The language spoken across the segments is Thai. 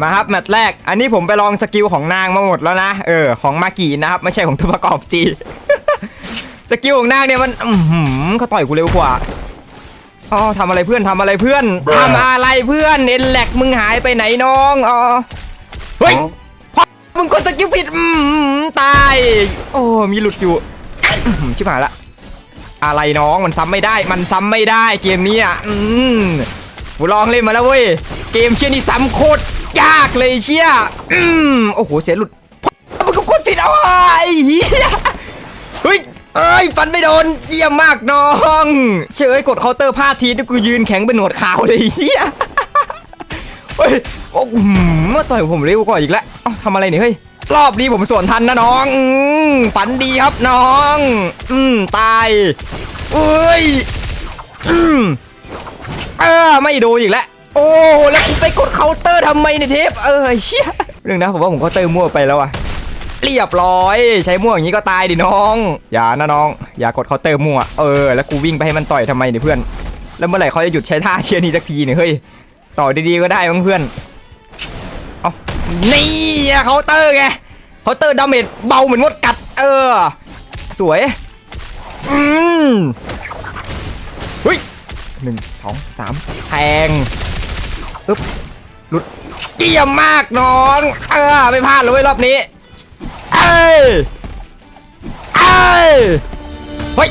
มาครับแมตช์แรก อันนี้ผมไปลองสกิลของนางมาหมดแล้วนะ เออ ของมากีนะครับ ไม่ใช่ของตัวประกอบจี สกิลของนางเนี่ยมัน อือหือเขาต่อยกูเร็วกว่าอ๋อทำอะไรเพื่อนทำอะไรเพื่อนทำอะไรเพื่อนเอ็นแหลกมึงหายไปไหนน้องอ๋อเฮ้ยพอมึงกดสกิลผิดอืมตาย โอ้มีหลุดอยู่อื้อหือชิบหายละอะไรน้องมันซ้ำไม่ได้ มันซ้ำไม่ได้เกมนี้อะ อืมกูลองเล่นมาแล้วเว้ย เกมเชี่ยนี่ซ้ำโคตร ยากเลยเชี่ยอืมโอ้โหเสียหลุดมันก็กดผิดเอาไอ้เหี้ยเฮ้ยเอ้ยฟันไม่โดนเยี่ยมมากน้องเชื่อเอ้ยกดเคาน์เตอร์พลาดทีนี่กูยืนแข็งเป็นหนวดขาวเลยเหี้ยเฮ้ยโอ้โหมาต่อยผมเร็วกว่าอีกแล้วทำอะไรเนี่ยเฮ้ยรอบนี้ผมสวนทันนะน้องฝันดีครับน้อง อืมตายเอ้ยอืมเออไม่โดนอีกแล้ว โอ้แล้วกูไปกดเคาน์เตอร์ทำไมเนี่ยเทปเออเชี่ยเรื่องนะผมว่าผมเคาน์เตอร์มั่วไปแล้วอะเรียบร้อย ใช้มั่วอย่างนี้ก็ตายดิน้อง อย่านะน้อง อย่ากดเคาน์เตอร์มั่วเออแล้วกูวิ่งไปให้มันต่อยทำไมเนี่ยเพื่อน แล้วเมื่อไหร่เขาจะหยุดใช้ท่าเชียร์นี้สักทีเนี่ยเฮ้ยต่อดีๆก็ได้มั้งเพื่อนเอานี่เคาน์เตอร์ไงเคาน์เตอร์ดาเมจเบาเหมือนมดกัด เออ สวยอืมเฮ้ยหนึ่งสองสามแทง อึ๊บหลุดเกี่ยมมากน้อง เออไม่พลาดเลยรอบนี้ เอ้ยเอ้ยเฮ้ย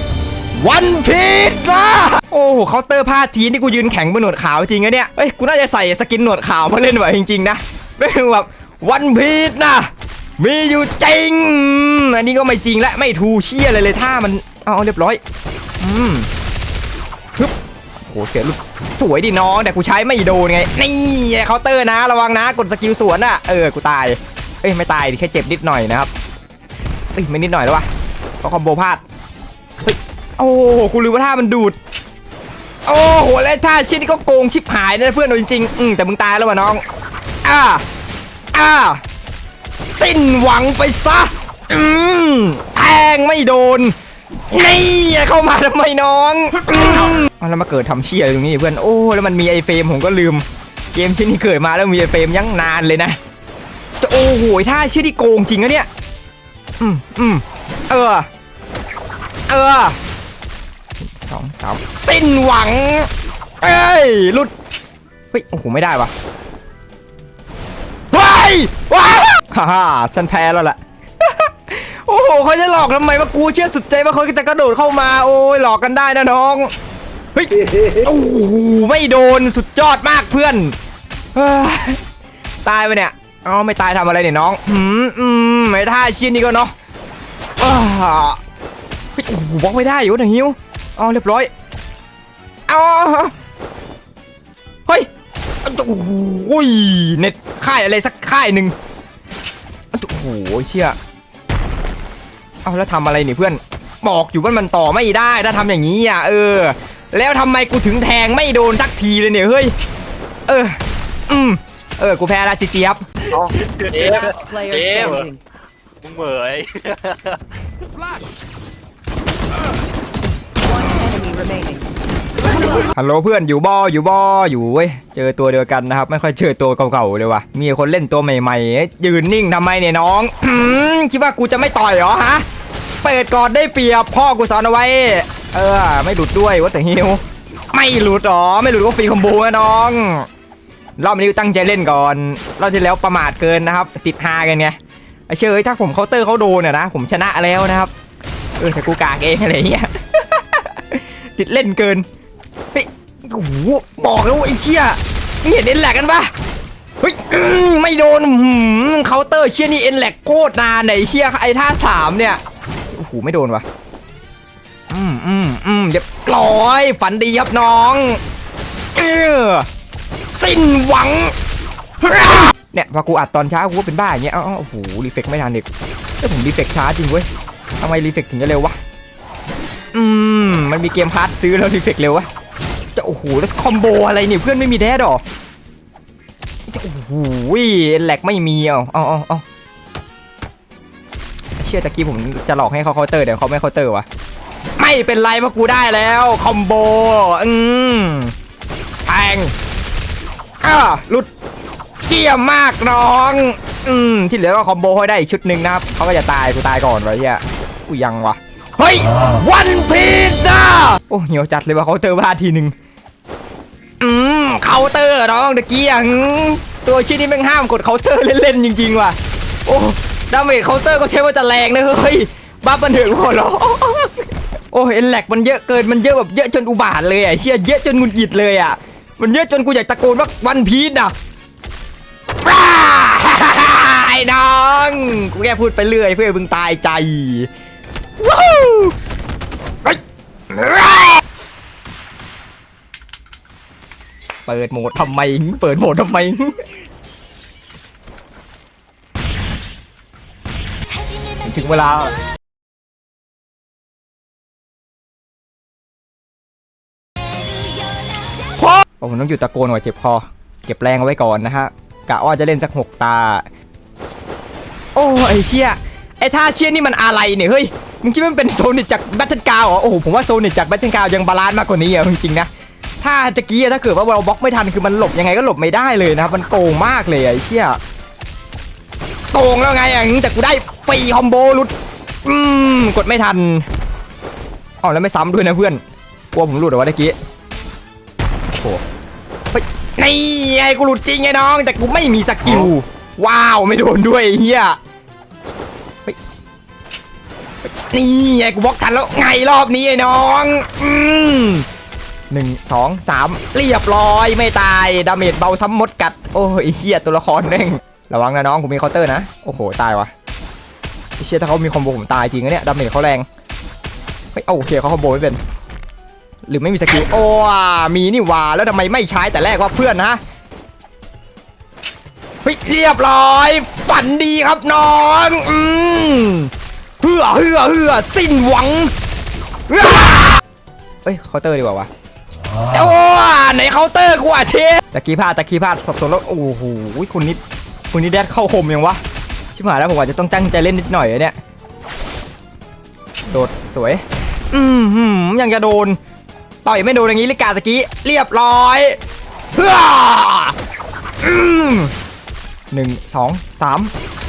วันพีชนะโอ้โหเคาน์เตอร์พลาดทีนี่กูยืนแข็งบนหนวดขาวจริงอะเนี่ยเฮ้ยกูน่าจะใส่สกินหนวดขาวมาเล่นว่ะจริงๆนะไม่ถึงแบบวันพีชนะมีอยู่จริง อันนี้ก็ไม่จริงและไม่ทูเชี่ยเลยเลยท่ามันเอาเรียบร้อย อืมฮึบ เสียลูกสวยดิน้องแต่กูใช้ไม่โดนไง นี่เคาน์เตอร์นะระวังนะ กดสกิลสวนอะเออกูตาย เอ้ยไม่ตายแค่เจ็บนิดหน่อยนะครับเอ้ยไม่นิดหน่อยแล้ววะเพราะคอมโบพลาดเฮ้ยโอ้โหกูลืมว่าท่ามันดูดโอ้โหแล้วท่าชิ้นนี้ก็โกงชิบหายนะเพื่อนจริงๆอืมแต่มึงตายแล้ววะน้องอ่าอ่าสิ้นหวังไปซะอืมแทงไม่โดน นี่เข้ามาทำไมน้องอืมเอาแล้วมาเกิดทำเชี่ยตรงนี้เพื่อนโอ้แล้วมันมีไอเฟรมผมก็ลืม เกมชิ้นนี้เกิดมาแล้วมีไอเฟรมยังนานเลยนะจะโอ้โหท่าเชี่ยที่โกงจริงอะเนี่ยอืมอืมเออเออสองสามสิ้นหวัง เอ้ยหลุดเฮ้ยโอ้โหไม่ได้วะว้ายว้ายฮ่าฮ่าฉันแพ้แล้วล่ะ โอ้โหเขาจะหลอกทำไมว่ากูเชื่อสุดใจว่าเขาจะกระโดดเข้ามา โอ้ยหลอกกันได้นะน้องเฮ้ยโอ้โหไม่โดนสุดยอดมากเพื่อนเฮ้ยตายไปเนี่ยอ๋อไม่ตายทำอะไรเนี่ยน้องอืมอืมไม่ท่าเชิ้นนี้ก็เนาะอ้าเฮ้ยโอ้โหบล็อกไม่ได้อยู่นะฮิวอ๋อเรียบร้อยเอาเฮ้ยโอ้โหเน็ตค่ายอะไรสักค่ายหนึ่งโอ้โหเชี่ย เอาแล้วทำอะไรเนี่ยเพื่อนบอกอยู่ว่ามันต่อไม่ได้ถ้าทำอย่างนี้อะเออ แล้วทำไมกูถึงแทงไม่โดนสักทีเลยเนี่ยเฮ้ยเออ อืมเออกูแพ้ละจีจีครับเอ๊ะ Player Damn. standing. มึงเหมย One enemy remaining. ฮัลโหลเพื่อนอยู่บออยู่บออยู่เว้ยเจอตัวเดียวกันนะครับ ไม่ค่อยเจอตัวเก่าๆเลยว่ะมีคนเล่นตัวใหม่ๆยืนนิ่งทำไมเนี่ยน้องอืมคิดว่ากูจะไม่ต่อยเหรอฮะ เปิดก่อนได้เปรียบพ่อกูสอนเอาไว้ เออ ไม่หลุดด้วยว่าแต่ฮิวไม่หลุดหรอไม่หลุดก็ฟรีคอมโบนะน้องรอบนี้ตั้งใจเล่นก่อนรอบที่แล้วประมาทเกินนะครับ ติดฮากันไงไอเชยถ้าผมเคาน์เตอร์เขาโดนเนี่ยนะผมชนะแล้วนะครับเออแต่กูกากเองอะไรเงี้ยติดเล่นเกินเฮ้ยโอ้โหบอกแล้วไอ้เชี่ยมึงเห็นเอ็นแหลกกันปะเฮ้ยไม่โดนเคาน์เตอร์เชี่ยนี่เอ็นแหลกโคตรนานไหนเชี่ยไอ้ท่าสามเนี่ย โอ้โหไม่โดนวะอืมอืมอืมเรียบร้อย ฝันดีครับน้องเออสิ้นหวัง เนี่ยพอกูอัดตอนเช้ากูก็เป็นบ้าอย่างเงี้ยอ้าเอ้าโอ้โหรีเฟกไม่ทันเด็กเอ้ยผมรีเฟกช้าจริงเว้ยทำไมรีเฟกถึงจะเร็ววะอืมมันมีเกมพาร์ทซื้อแล้วรีเฟกเร็ววะจะโอ้โหแล้วคอมโบอะไรเนี่ยเพื่อนไม่มีแดดหรอจะโอ้โหแหลกไม่มีเอาเอาเอาเอา เชื่อตะกี้ผมจะหลอกให้เขาเคาน์เตอร์เดี๋ยวเขาไม่เคาน์เตอร์วะไม่เป็นไรเพราะกูได้แล้วคอมโบอืมแทงอ่าหลุดเกี่ยมมากน้อง อืมที่เหลือก็คอมโบให้ได้อีกชุดหนึ่งนะครับเขาก็จะตายกูตายก่อนวะเฮียกูยังวะเฮ้ยวันพีซนะโอ้เหี่ยวจัดเลยว่าเขาเตอร์พลาดทีหนึ่งอืมเคาน์เตอร์น้องตะกี้ยังตัวชิ้นนี้แม่งห้ามกดเคาน์เตอร์เล่นๆจริงๆว่ะโอ้ ดาเมจเคาน์เตอร์ก็ใช้ว่าจะแรงนะเฮ้ยบ้าบันเถิงพอหรอโอ้เอ็นแลกมันเยอะเกินมันเยอะแบบเยอะจนอุบาทเลยอะเชี่ยเยอะจนงุดหงิดเลยอะมันเยอะจนกูอยากตะโกนว่าวันพีชอะอ้าไอ้น้องกูแค่พูดไปเรื่อยเพื่อมึงตายใจว้าวเปิดโหมดทำไมเปิดโหมดทำไม ถึงเวลาพอผมต้องหยุดตะโกนก่อนเจ็บคอ เก็บแรงเอาไว้ก่อนนะฮะกะว่าจะเล่นสักหกตา โอ้ไอ้เชี่ยไอ้ท่าเชี่ยนี่มันอะไรเนี่ยเฮ้ยมึงคิดว่ามันเป็นโซนิจากแบทเทิลกาวเหรอโอ้โหผมว่าโซนิจากแบทเทิลกาวยังบาลานซ์มากกว่านี้อะจริงๆนะถ้าตะกี้ถ้าเกิดว่าเราบล็อกไม่ทันคือมันหลบยังไงก็หลบไม่ได้เลยนะครับมันโกงมากเลยไอ้เชี่ยโกงแล้วไงอะแต่กูได้ ฟรีคอมโบหลุด อืม กดไม่ทันอ๋อแล้วไม่ซ้ำด้วยนะเพื่อนกลัวผมหลุดเหรอวะตะกี้โอ้โหเฮ้ยนี่ไงกูหลุดจริงไงน้อง แต่กูไม่มีสกิล ว้าวไม่โดนด้วยไอ้เฮียเฮ้ยเฮ้ยนี่ไงกูบล็อกทันแล้วไงรอบนี้ไอ้น้อง อืมหนึ่งสองสามเรียบร้อยไม่ตาย ดาเมจเบาซ้ำมดกัด โอ้ยไอ้เฮียตัวละครแม่งระวังนะน้องผมมีเคาน์เตอร์นะ โอ้โห ตายวะไอ้ เชี่ยถ้าเขามีคอมโบผมตายจริงนะเนี่ยดาเมจเขาแรงเฮ้ยเอาโอเคเขาคอมโบไม่เป็น หรือไม่มีสกิลโอ้มีนี่ว่าแล้วทำไมไม่ใช้แต่แรกว่าเพื่อนนะเฮ้ยเรียบร้อย ฝันดีครับน้อง อืมเฮือเฮือเฮือสิ้นหวังเอ้ยเคาน์เตอร์ดีกว่าวะโอ้ไหนเคาน์เตอร์กูอะเชฟตะกี้พลาดตะกี้พลาดสับสนแล้วโอ้โหคุณนิดคุณนิดแดดเข้าคมยังวะ ชิบหายแล้วผมอาจจะต้องตั้งใจเล่นนิดหน่อยเนี่ย โดดสวย อืมหืมยังจะโดน ต่อยไม่โดนอย่างนี้ลิกาตะกี้ เรียบร้อยเฮ้ออืมหนึ่งสองสาม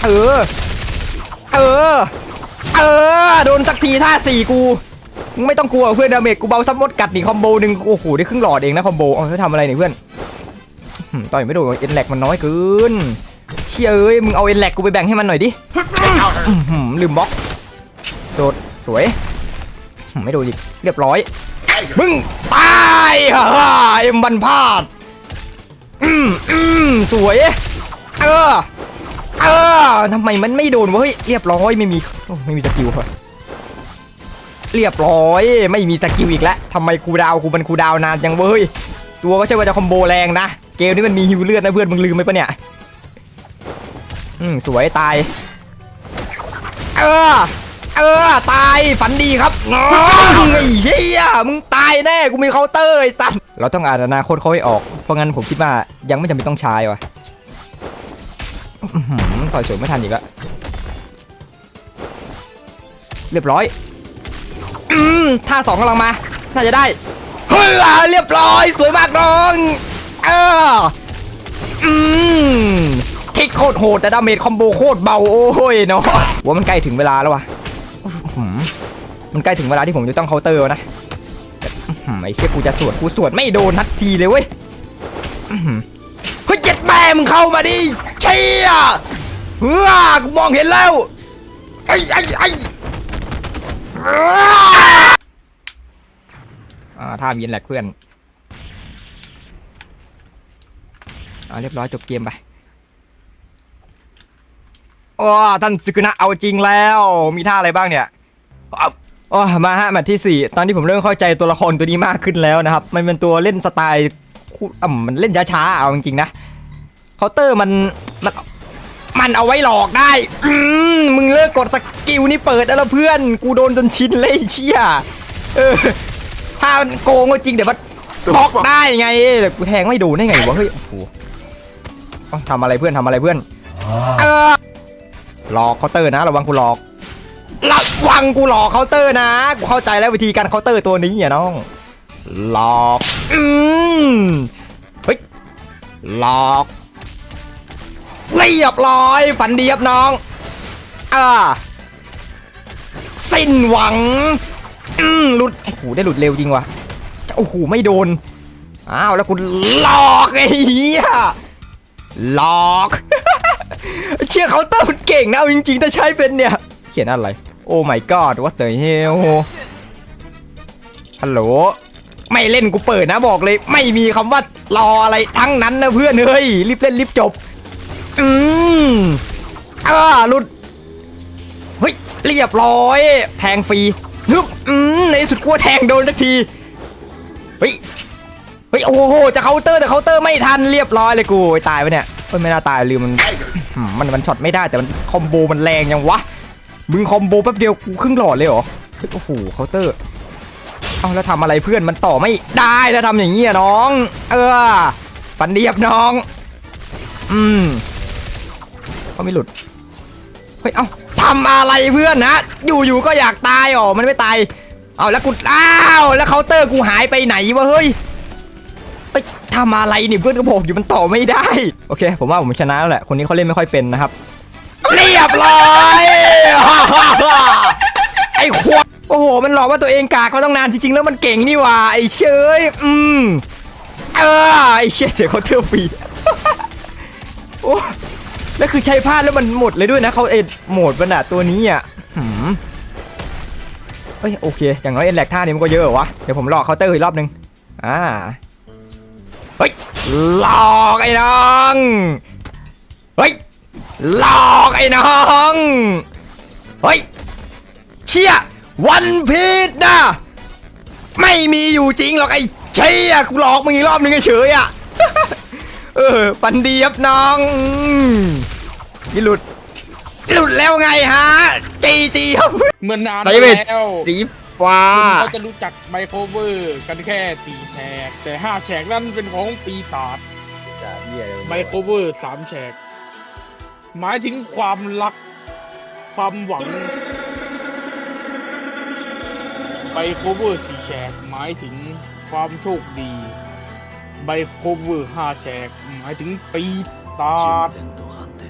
เออ เออ เออ โดนสักทีท่าสี่กู ไม่ต้องกลัวเพื่อนดาเมจกูเบาซับมดกัดนี่คอมโบหนึ่งโอ้โหได้ครึ่งหลอดเองนะคอมโบ เอาจะทำอะไรเนี่ยเพื่อนต่อยไม่โดนเอ็นแลกมันน้อยเกิน ชี่ยเอ้ยมึงเอาเอ็นแลกกูไปแบ่งให้มันหน่อยดิลืมบล็อกโดดสวยไม่โดนอีกเรียบร้อย มึงตายฮ่าเอ็มบันพลาดอืมอืมสวย เออเออทำไมมันไม่โดนวะเฮ้ยเรียบร้อยไม่มีไม่มีสกิลเหรอเรียบร้อยไม่มีสกิลอีกแล้วทำไมคูดาวน์กูมันคูดาวน์นานจังเว้ยตัวก็ใช่ว่าจะคอมโบแรงนะ เกมนี้มันมีฮิวเลือดนะเพื่อนมึงลืมไหมปะเนี่ย อืมสวยตาย เออ เออ ตายฝันดีครับน้องไอ้เหี้ยมึงตายแน่กูมีเคาน์เตอร์ไอ้สัสเราต้องอ่านอนาคตเขาให้ออกเพราะงั้นผมคิดว่ายังไม่จำเป็นต้องใช้ว่ะต่อยสวยไม่ทันอีกแล้วเรียบร้อย อืมท่าสองกำลังมา น่าจะได้ เฮ้ยเรียบร้อย สวยมากน้อง เออ อืม คิกโคตรโหดแต่ดาเมจคอมโบโคตรเบาโอ้ยเนาะว่ามันใกล้ถึงเวลาแล้ววะมันใกล้ถึงเวลาที่ผมจะต้องเคาน์เตอร์นะแต่อื้อหือไอ้เชี่ยกูจะสวดกูสวดไม่โดนทักทีเลยเว้ยอื้อหือเฮ้ยเจ็ดแม่มึงเข้ามาดิเชี่ยเฮ้ยกูมองเห็นแล้วไอ้ไอ้ไอ้อ่าท่ามีนแหลกเพื่อนอ่าเรียบร้อยจบเกมไป โอ้ท่านซึกุนะเอาจริงแล้ว มีท่าอะไรบ้างเนี่ยอ้าวโอ้มาฮะแมตช์ที่ 4 ตอนนี้ผมเริ่มเข้าใจตัวละครตัวนี้มากขึ้นแล้วนะครับ มันเป็นตัวเล่นสไตล์คู่อ่ำมันเล่นช้าๆเอาจริงๆนะเคาน์เตอร์มันมันมันเอาไว้หลอกได้ อืมมึงเลิกกดสกิลนี่เปิดแล้วเพื่อน กูโดนจนชินเลยเชี่ยเออ ถ้ามันโกงก็จริงเดี๋ยวมันบล็อกได้ไงแต่กูแทงไม่โดนได้ไงวะเฮ้ยโอ้โหเอ้าทำอะไรเพื่อนทำอะไรเพื่อน เออ หลอกเคาน์เตอร์นะระวังกูหลอกระวังกูหลอกเคาน์เตอร์นะกูเข้าใจแล้ววิธีการเคาน์เตอร์ตัวนี้อะน้องหลอกอืมเฮ้ยหลอกเรียบร้อยฝันดีครับน้องอ่าสิ้นหวังอืมหลุดโอ้โหได้หลุดเร็วจริงวะโอ้โหไม่โดนอ้าวแล้วคุณหลอกไอ้เหี้ยหลอก เชื่อเขาน์เตอร์มันเก่งนะจริงๆถ้าใช้เป็นเนี่ย เขียนอะไร โอ้ my god what the hell ฮัลโหลไม่เล่นกูเปิดนะบอกเลย ไม่มีคำว่ารออะไรทั้งนั้นนะเพื่อนเฮ้ยรีบเล่นรีบจบ อืมอ่าหลุดเฮ้ยเรียบร้อย แทงฟรีฮึบอืมในสุดกูว่าแทงโดนสักทีเฮ้ยเฮ้ยโอ้โหจะเคาน์เตอร์แต่เคาน์เตอร์ไม่ทันเรียบร้อยเลยกูตายไปเนี่ย เฮ้ยไม่น่าตายลืมมันอืมมันมันช็อตไม่ได้แต่มันคอมโบมันแรงยังวะมึงคอมโบแป๊บเดียวกูครึ่งหลอดเลยเหรอโอ้โหเคาน์เตอร์เอาแล้วทำอะไรเพื่อนมันต่อไม่ได้แล้วทำอย่างนี้อะน้อง เออฟันดีครับน้อง อืมเขาไม่หลุดเฮ้ยเอ้าทำอะไรเพื่อนนะอยู่ๆก็อยากตายอ๋อมันไม่ตายเอาแล้วกูอ้าวแล้วเคาน์เตอร์กูหายไปไหนวะเฮ้ยเอ้ย ทำอะไรนี่เพื่อนก็บอกอยู่มันต่อไม่ได้ โอเค ผมว่าผมชนะแล้วแหละ คนนี้เขาเล่นไม่ค่อยเป็นนะครับ เรียบร้อย ไอ้ควาโอ้โห มันหลอกว่าตัวเองกากมาต้องนานจริงๆ แล้วมันเก่งนี่ว่าไอ้เชยอืม เออ ไอ้เชยเสียเขาเทอฟรีโอ้แล้วคือใช้พลาดแล้วมันหมดเลยด้วยนะเขาเอ็ดโหมดมันอะตัวนี้อะหืมเอ้ยโอเค อย่างน้อยเอ็นแหลกท่านี้มันก็เยอะวะ เดี๋ยวผมหลอกเคาน์เตอร์อีกรอบนึง อ่า เฮ้ยหลอกไอ้น้องเฮ้ยหลอกไอ้น้องเฮ้ยเชี่ยวันพีชนะไม่มีอยู่จริงหรอกไอ้เชี่ยกูหลอกมึงอีกรอบนึงเฉยๆอะเออปันดีครับน้องอืมนี่หลุดหลุดแล้วไงฮะจีจีครับเมื่อนานไซเวตแล้วสี ฟ้า คุณก็จะรู้จักไมโครเวอร์กันแค่สี่แฉก แต่ห้าแฉกนั้นเป็นของปีศาจไมโครเวอร์สามแฉก หมายถึงความรัก ความหวังไมโครเวอร์สี่แฉก หมายถึงความโชคดีไมโครเวอร์ห้าแฉก หมายถึงปีศาจ 順天堂藩で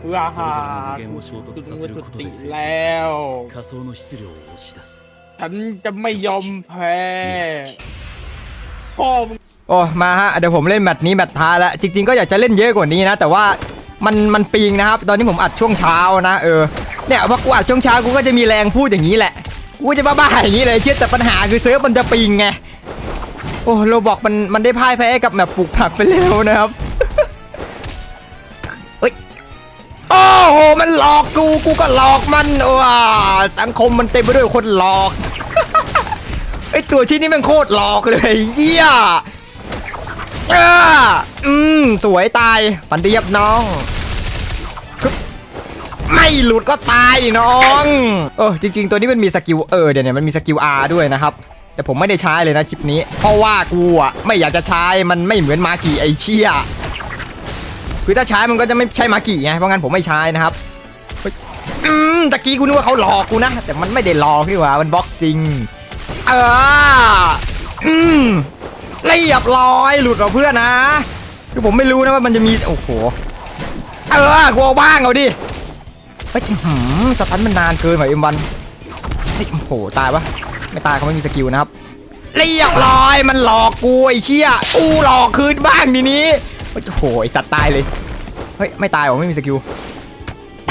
เพื่อ それ หา ぞれの無限を衝突 ถึง さ วั せ ต る ถุ こと ติ で生成 แ ฉันจะไม่ยอมแพ้พ่อโอ้มาฮะเดี๋ยวผมเล่นแมตช์นี้แมตช์ท้ายและจริง ๆ ก็อยากจะเล่นเยอะกว่านี้นะ แต่ว่ามันมันปิงนะครับ ตอนนี้ผมอัดช่วงเช้านะเออเนี่ยพอกูอัดช่วงเช้ากูก็จะมีแรงพูดอย่างนี้แหละกูจะบ้าๆอย่างนี้เลยเชื่อแต่ปัญหาคือเซิร์ฟมันจะปิงไงโอ้เราบอกมันมันได้พ่ายแพ้กับแบบปลูกผักไปแล้วนะครับเฮ้ยโอ้โหมันหลอกกูกูก็หลอกมันว้าสังคมมันเต็มไปด้วยคนหลอก ไอตัวชิ้นนี้มันโคตรหลอกเลยเยี่ยอืมสวยตายปันเดียบน้องไม่หลุดก็ตายน้องเออจริง ๆ ตัวนี้มันมีสกิลเออเดี๋ยวเนี่ยมันมีสกิล R ด้วยนะครับ แต่ผมไม่ได้ใช้เลยนะคลิปนี้ เพราะว่ากูอะไม่อยากจะใช้มันไม่เหมือนมากีไอเชี่ยคือถ้าใช้มันก็จะไม่ใช่มากีไงเพราะงั้นผมไม่ใช้นะครับอืมตะกี้กูนึกว่าเขาหลอกกูนะ แต่มันไม่ได้หลอกนี่หว่ามันบล็อกจริง เอออืมเรียบร้อยหลุดเหรอเพื่อนนะ คือผมไม่รู้นะว่ามันจะมี โอ้โห เออกูเอาบ้างเอาดิเฮ้ยอื้อหืมสตันมันนานเกินว่ะเอ็มวันเฮ้ยโอ้โห ตายปะไม่ตายเขาไม่มีสกิลนะครับ เรียบร้อยมันหลอกกูไอ้เชี่ยกูหลอกคืนบ้างทีนี้เฮ้ยโอ้โหไอ้สัตว์ตายเลย เฮ้ย ไม่ตายหรอไม่มีสกิล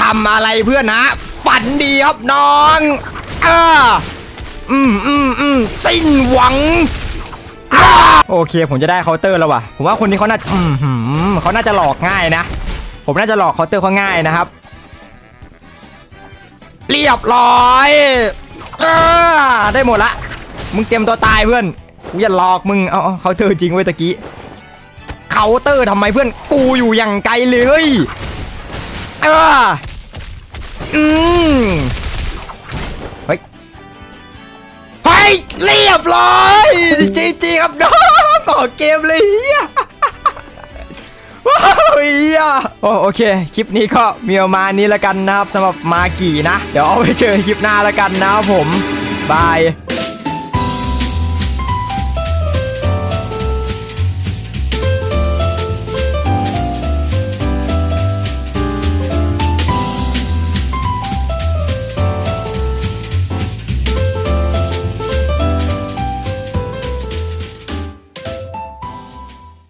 ทำอะไรเพื่อนนะ ฝันดีครับน้อง เออ อืมอืมอืมสิ้นหวัง โอเค ผมจะได้เคาน์เตอร์แล้วว่ะ ผมว่าคนนี้เขาน่าอืมหืมเขาน่าจะหลอกง่ายนะ ผมน่าจะหลอกเคาน์เตอร์เขาง่ายนะครับ เรียบร้อยเออได้หมดละ มึงเตรียมตัวตายเพื่อน กูจะหลอกมึง เอาเอาเคาน์เตอร์จริงเว้ยตะกี้เคาน์เตอร์ทำไมเพื่อน กูอยู่อย่างไกลเลย เอออืม เรียบร้อยจีจีครับน้องต่อเกมเลยเฮียว้าวเฮียโอโอเค คลิปนี้ก็มีประมาณนี้แล้วกันนะครับสำหรับมากี่นะ เดี๋ยวเอาไปเจอคลิปหน้าแล้วกันนะครับผม บาย